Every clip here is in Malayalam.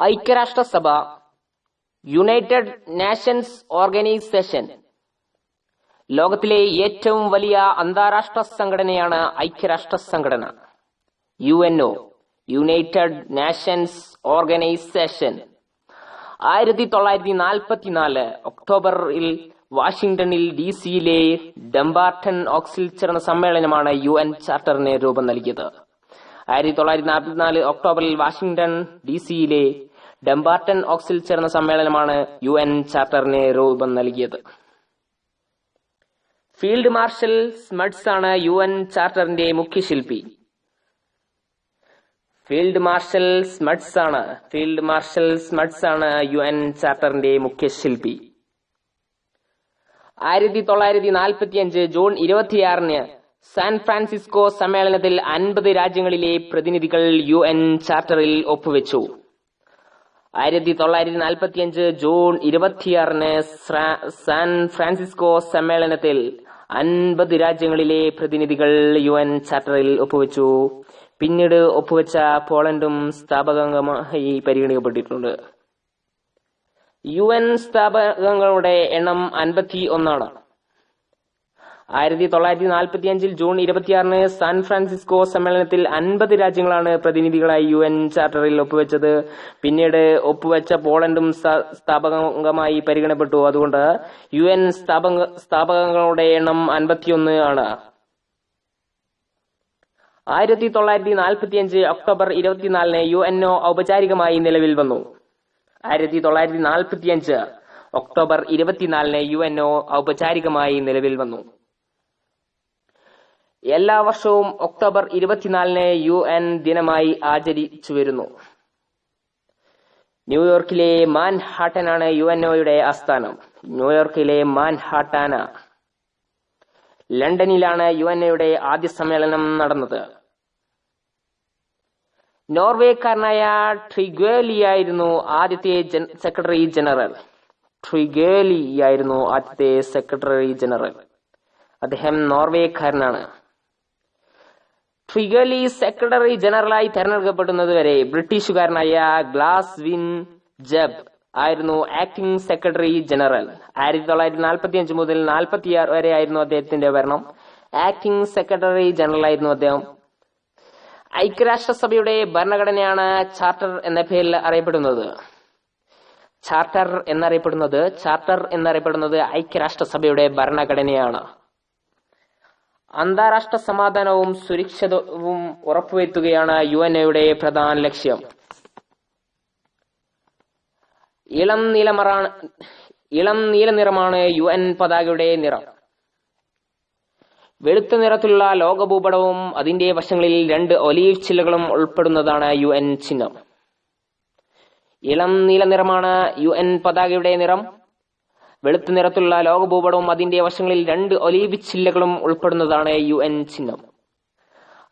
ഐക്യരാഷ്ട്രസഭ യുണൈറ്റഡ് നാഷൻസ് ഓർഗനൈസേഷൻ ലോകത്തിലെ ഏറ്റവും വലിയ അന്താരാഷ്ട്ര സംഘടനയാണ് ഐക്യരാഷ്ട്ര സംഘടന U N O United Nations Organisation ആയിരത്തി തൊള്ളായിരത്തി നാൽപ്പത്തിനാല് ഒക്ടോബറിൽ വാഷിംഗ്ടണിൽ ഡി സിയിലെ ഡംബാർട്ടൺ ഓക്സിൽ ചേർന്ന സമ്മേളനമാണ് യു എൻ ചാർട്ടറിന് രൂപം നൽകിയത്. ആയിരത്തി തൊള്ളായിരത്തി നാൽപ്പത്തിനാല് ഒക്ടോബറിൽ വാഷിംഗ്ടൺ ഡി സിയിലെ ഡംബാർട്ടൺ ഓക്സിൽ ചേർന്ന സമ്മേളനമാണ് യു എൻ ചാർട്ടറിന് രൂപം നൽകിയത്. ഫീൽഡ് മാർഷൽ സ്മഡ്സ് ആണ് യു എൻ ചാർട്ടറിന്റെ മുഖ്യശില്പി ഫീൽഡ് മാർഷൽ സ്മഡ്സ് ആണ് ഫീൽഡ് മാർഷൽ സ്മഡ്സ് ആണ് യു എൻ ചാർട്ടറിന്റെ മുഖ്യശില്പി ആയിരത്തി തൊള്ളായിരത്തി നാൽപ്പത്തി അഞ്ച് ജൂൺ ഇരുപത്തിയാറിന് സാൻ ഫ്രാൻസിസ്കോ സമ്മേളനത്തിൽ അൻപത് രാജ്യങ്ങളിലെ പ്രതിനിധികൾ യു എൻ ചാർട്ടറിൽ ഒപ്പുവെച്ചു. ആയിരത്തി തൊള്ളായിരത്തി നാൽപ്പത്തി അഞ്ച് ജൂൺ ഇരുപത്തിയാറിന് സാൻ ഫ്രാൻസിസ്കോ സമ്മേളനത്തിൽ അൻപത് രാജ്യങ്ങളിലെ പ്രതിനിധികൾ യു എൻ ചാർട്ടറിൽ ഒപ്പുവെച്ചു. പിന്നീട് ഒപ്പുവെച്ച പോളണ്ടും സ്ഥാപകാംഗമായി പരിഗണിക്കപ്പെട്ടിട്ടുണ്ട്. യു എൻ സ്ഥാപകങ്ങളുടെ എണ്ണം അൻപത്തി ഒന്നാണ് ആയിരത്തി തൊള്ളായിരത്തി നാൽപ്പത്തി അഞ്ചിൽ ജൂൺ ഇരുപത്തിയാറിന് സാൻ ഫ്രാൻസിസ്കോ സമ്മേളനത്തിൽ അൻപത് രാജ്യങ്ങളാണ് പ്രതിനിധികളായി യു എൻ ചാർട്ടറിൽ ഒപ്പുവെച്ചത്. പിന്നീട് ഒപ്പുവെച്ച പോളണ്ടും സ്ഥാപകമായി പരിഗണപ്പെട്ടു. അതുകൊണ്ട് യു എൻ സ്ഥാപക സ്ഥാപകങ്ങളുടെ എണ്ണം അൻപത്തിയൊന്ന് ആണ്. ആയിരത്തി തൊള്ളായിരത്തി നാൽപ്പത്തി അഞ്ച് ഒക്ടോബർ ഇരുപത്തിനാലിന് യു എൻ ഒ ഔപചാരികമായി നിലവിൽ വന്നു. ആയിരത്തി തൊള്ളായിരത്തി നാൽപ്പത്തി അഞ്ച് ഒക്ടോബർ ഇരുപത്തിനാലിന് യു എൻ ഒ ഔപചാരികമായി നിലവിൽ വന്നു. എല്ലാ വർഷവും ഒക്ടോബർ ഇരുപത്തിനാലിന് യു എൻ ദിനമായി ആചരിച്ചു വരുന്നു. ന്യൂയോർക്കിലെ മാൻഹാട്ടനാണ് യു എൻ ഒയുടെ ആസ്ഥാനം. ന്യൂയോർക്കിലെ മാൻഹാട്ടാന. ലണ്ടനിലാണ് യു എൻ ഒയുടെ ആദ്യ സമ്മേളനം നടന്നത്. നോർവേക്കാരനായ ട്രിഗേലിയായിരുന്നു ആദ്യത്തെ സെക്രട്ടറി ജനറൽ. ട്രിഗേലിയായിരുന്നു ആദ്യത്തെ സെക്രട്ടറി ജനറൽ. അദ്ദേഹം നോർവേക്കാരനാണ്. ട്രിഗലി സെക്രട്ടറി ജനറലായി തെരഞ്ഞെടുക്കപ്പെടുന്നതുവരെ ബ്രിട്ടീഷുകാരനായ ഗ്ലാസ് വിൻ ജബ് ആയിരുന്നു ആക്ടിംഗ് സെക്രട്ടറി ജനറൽ. ആയിരത്തി തൊള്ളായിരത്തി നാൽപ്പത്തി അഞ്ച് മുതൽ നാൽപ്പത്തി ആറ് വരെ ആയിരുന്നു അദ്ദേഹത്തിന്റെ ഭരണം. ആക്ടിംഗ് സെക്രട്ടറി ജനറൽ ആയിരുന്നു അദ്ദേഹം. ഐക്യരാഷ്ട്രസഭയുടെ ഭരണഘടനയാണ് ചാർട്ടർ എന്ന പേരിൽ അറിയപ്പെടുന്നത്. ചാർട്ടർ എന്നറിയപ്പെടുന്നത് ചാർട്ടർ എന്നറിയപ്പെടുന്നത് ഐക്യരാഷ്ട്രസഭയുടെ ഭരണഘടനയാണ്. അന്താരാഷ്ട്ര സമാധാനവും സുരക്ഷിതവും ഉറപ്പുവരുത്തുകയാണ് യു എൻ എയുടെ പ്രധാന ലക്ഷ്യം. ഇളം നീലമറാണ് ഇളം നീല നിറമാണ് യു എൻ പതാകയുടെ നിറം. വെളുത്ത നിറത്തിലുള്ള ലോകഭൂപടവും അതിന്റെ വശങ്ങളിൽ രണ്ട് ഒലീവ് ചില്ലകളും ഉൾപ്പെടുന്നതാണ് യു എൻ ചിഹ്നം. ഇളം നീല നിറമാണ് യു എൻ പതാകയുടെ നിറം. വെളുത്ത നിറത്തിലുള്ള ലോകഭൂപടവും അതിന്റെ വശങ്ങളിൽ രണ്ട് ഒലീവ് ചില്ലകളും ഉൾപ്പെടുന്നതാണ് യു എൻ ചിഹ്നം.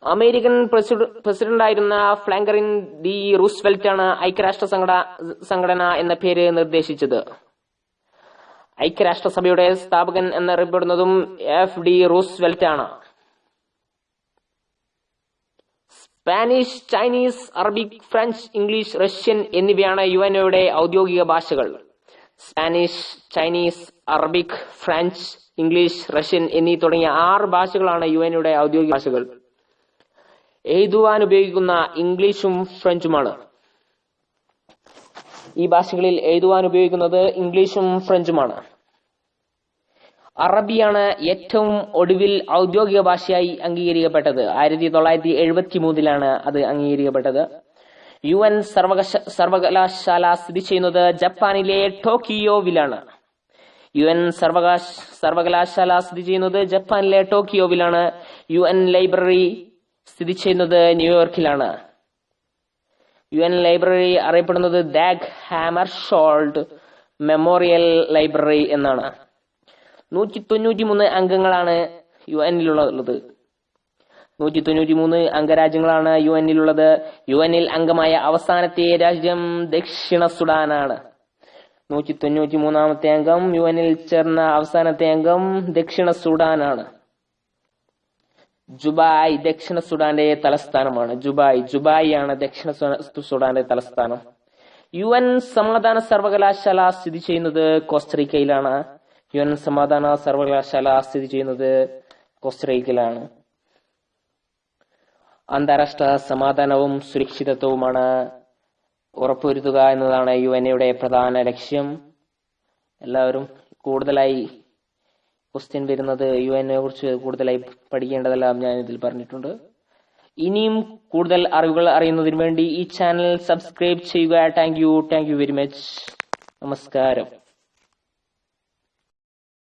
അമേരിക്കൻ പ്രസിഡന്റ് പ്രസിഡന്റായിരുന്ന ഫ്ലാങ്കറിൻ ഡി റൂസ്വെൽറ്റ് ആണ് ഐക്യരാഷ്ട്ര സംഘടന എന്ന പേര് നിർദ്ദേശിച്ചത്. ഐക്യരാഷ്ട്രസഭയുടെ സ്ഥാപകൻ എന്നറിയപ്പെടുന്നതും എഫ് ഡി റൂസ്വെൽറ്റ് ആണ് Spanish Chinese Arabic French English Russian എന്നിവയാണ് യു എൻഒയുടെ ഔദ്യോഗിക ഭാഷകൾ. Spanish Chinese Arabic French English Russian എന്നീ തുടങ്ങിയ ആറ് ഭാഷകളാണ് യു എൻ ഔദ്യോഗിക ഭാഷകൾ. എഴുതുവാൻ ഉപയോഗിക്കുന്ന ഇംഗ്ലീഷും ഫ്രഞ്ചുമാണ്. ഈ ഭാഷകളിൽ എഴുതുവാൻ ഉപയോഗിക്കുന്നത് ഇംഗ്ലീഷും ഫ്രഞ്ചുമാണ്. അറബിയാണ് ഏറ്റവും ഒടുവിൽ ഔദ്യോഗിക ഭാഷയായി അംഗീകരിക്കപ്പെട്ടത്. ആയിരത്തി തൊള്ളായിരത്തി എഴുപത്തി മൂന്നിലാണ് അത് അംഗീകരിക്കപ്പെട്ടത്. യു എൻ സർവകലാശാല സ്ഥിതി ചെയ്യുന്നത് ജപ്പാനിലെ ടോക്കിയോവിലാണ്. യു എൻ സർവകാശ സർവകലാശാല സ്ഥിതി ചെയ്യുന്നത് ജപ്പാനിലെ ടോക്കിയോവിലാണ്. യു എൻ ലൈബ്രറി സ്ഥിതി ചെയ്യുന്നത് ന്യൂയോർക്കിലാണ്. യു എൻ ലൈബ്രറി അറിയപ്പെടുന്നത് Dag Hammarskjold memorial library എന്നാണ്. നൂറ്റി തൊണ്ണൂറ്റി മൂന്ന് അംഗങ്ങളാണ് യു എന്നിലുള്ളത് നൂറ്റി തൊണ്ണൂറ്റി മൂന്ന് അംഗരാജ്യങ്ങളാണ് യു എന്നിലുള്ളത് യു എന്നിൽ അംഗമായ അവസാനത്തെ രാജ്യം ദക്ഷിണ സുഡാനാണ്. നൂറ്റി തൊണ്ണൂറ്റി മൂന്നാമത്തെ അംഗം യു എന്നിൽ ചേർന്ന അവസാനത്തെ അംഗം ദക്ഷിണ സുഡാനാണ്. ജുബായ് ദക്ഷിണ സുഡാന്റെ തലസ്ഥാനമാണ്. ജുബായ് ജുബായ് ആണ് ദക്ഷിണ സുഡാന്റെ തലസ്ഥാനം. യു എൻ സമാധാന സർവകലാശാല സ്ഥിതി ചെയ്യുന്നത് കോസ്റ്ററിക്കയിലാണ്. യു എൻ സമാധാന സർവകലാശാല സ്ഥിതി ചെയ്യുന്നത് കോസ്റ്ററിക്കയിലാണ്. അന്താരാഷ്ട്ര സമാധാനവും സുരക്ഷിതത്വവുമാണ് ഉറപ്പുവരുത്തുക എന്നതാണ് യു എൻ എയുടെ പ്രധാന ലക്ഷ്യം. എല്ലാവരും കൂടുതലായി ക്വസ്റ്റ്യൻ വരുന്നത് യു എനെ കുറിച്ച് കൂടുതലായി പഠിക്കേണ്ടതെല്ലാം ഞാൻ ഇതിൽ പറഞ്ഞിട്ടുണ്ട്. ഇനിയും കൂടുതൽ അറിവുകൾ അറിയുന്നതിന് വേണ്ടി ഈ ചാനൽ സബ്സ്ക്രൈബ് ചെയ്യുക. Thank you thank you very much നമസ്കാരം.